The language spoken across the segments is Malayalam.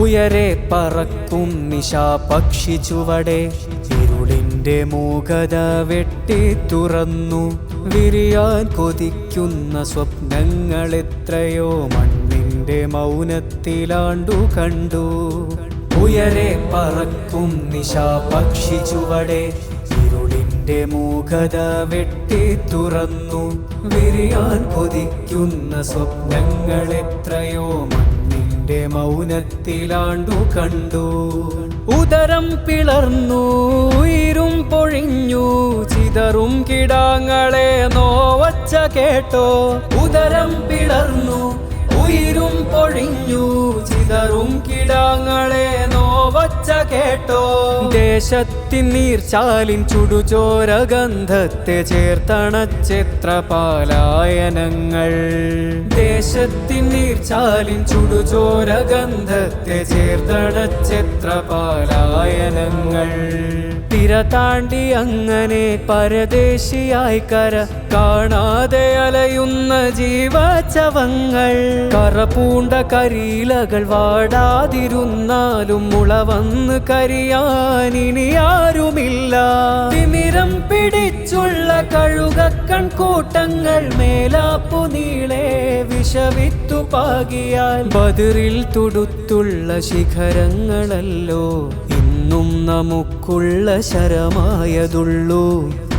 ഉയരെ പറക്കും നിശാ പക്ഷി ചുവടെ. ഇരുളിന്റെ മൂകത വെട്ടി തുറന്നു. വിരിയാൻ കൊതിക്കുന്ന സ്വപ്നങ്ങൾ എത്രയോ മണ്ണിന്റെ മൗനത്തിലാണ്ടു കണ്ടു. ഉയരെ പറക്കും നിശാ പക്ഷി ചുവടെ. ഇരുളിന്റെ മൂകത വെട്ടി തുറന്നു. വിരിയാൻ കൊതിക്കുന്ന സ്വപ്നങ്ങൾ എത്രയോ മണ്ണിന്റെ മൗനത്തിലാണ്ടു കണ്ടു. ഉദരം പിളർന്നു ഇരും പൊഴിഞ്ഞു ചിതറും കിടാങ്ങളെ നോവച്ച കേട്ടോ. ഉദരം പിളർന്നു ഉയരും പൊഴിഞ്ഞു ചിതറും കിടാങ്ങളെ നോവച്ച കേട്ടോ. ദേശത്തിൻ നീർച്ചാലിൻ ചുടുചോരഗന്ധത്തെ ചേർത്തണച്ചിത്രപാലായനങ്ങൾ. ചേർത്തണച്ചെത്ര പാലായനങ്ങൾ ദേശത്തിൻ നീർച്ചാലിൻ ചുടുചോരഗന്ധത്തെ ചേർത്തണച്ചിത്രപാലായനങ്ങൾ. ചേർത്തണച്ചെത്ര തിര താണ്ടി അങ്ങനെ പരദേശിയായി കര കാണാതെ അലയുന്ന ജീവചവങ്ങൾ. കറപൂണ്ട കരിയിലകൾ വാടാതിരുന്നാലും മുള വന്ന് കരിയാനിനി ആരുമില്ല. തിമിരം പിടിച്ചുള്ള കഴുകക്കൺ കൂട്ടങ്ങൾ മേലാപ്പു നീളെ വിഷവിത്തു പാകിയാൽ. ബതിറിൽ തുടുത്തുള്ള ശിഖരങ്ങളല്ലോ ഇന്നും നമുക്കുള്ള ശരമായതുള്ളൂ.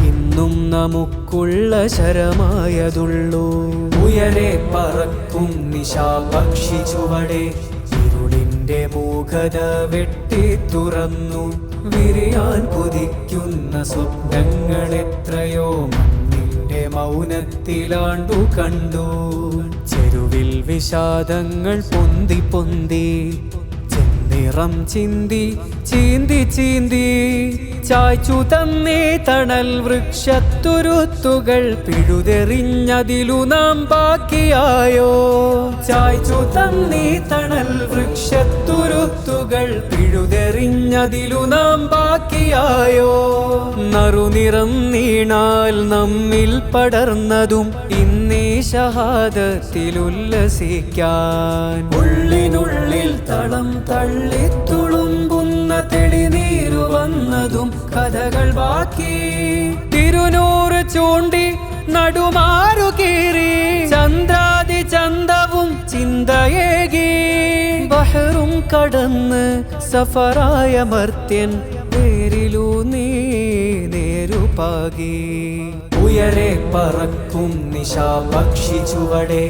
ഇന്നും നമുക്കുള്ള ശരമായതുള്ളൂ. ഉയരെ പറക്കും നിശാ പക്ഷി ചുവടെ മൂകത വെട്ടി തുറന്നു. വിരിയാൻ കൊതിക്കുന്ന സ്വപ്നങ്ങൾ എത്രയോ മണ്ണിന്റെ മൗനത്തിലാണ്ടു കണ്ടു. ചെരുവിൽ വിഷാദങ്ങൾ പൊന്തി പൊന്തി ചെന്നിറം ചിന്തി ചീന്തി ചീന്തി. ചായ്ച്ചു തന്നേ തണൽ വൃക്ഷത്തുരുത്തുകൾ പിഴുതെറിഞ്ഞതിലു നാം ബാക്കിയായോ? ചായ്ച്ചു തന്നേ തണൽ വൃക്ഷത്തുരുത്തുകൾ പിഴുതെറിഞ്ഞതിലു നാം ബാക്കിയായോ? നറുനിറം നീണാൽ നമ്മിൽ പടർന്നതും ഇന്നീ ഷഹാദത്തിലുല്ലസിക്കാൻ ഉള്ളിനുള്ളിൽ തളം തള്ളി തുളുമ്പുന്ന തെളിനീരു വന്നതും കഥകൾ ബാക്കി. തിരുനൂറ് ചൂണ്ടി നടുമാറു കീറി. ചന്ദ്രാതി ചന്തവും ചിന്തയേകി ബഹറും കടന്ന് സഫറായ മർത്യൻ പേരിലു നീ നേരുപാകി ഉയരെ പറക്കും നിശാ പക്ഷി ചുവടെ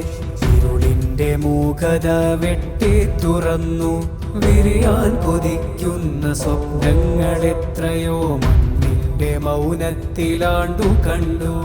ഇരുളിന്റെ മൂകത വെട്ടി തുറന്നു. വിരിയാൻ കൊതിക്കുന്ന സ്വപ്നങ്ങൾ എത്രയോ മണ്ണിന്റെ മൗനത്തിലാണ്ടു കണ്ടു.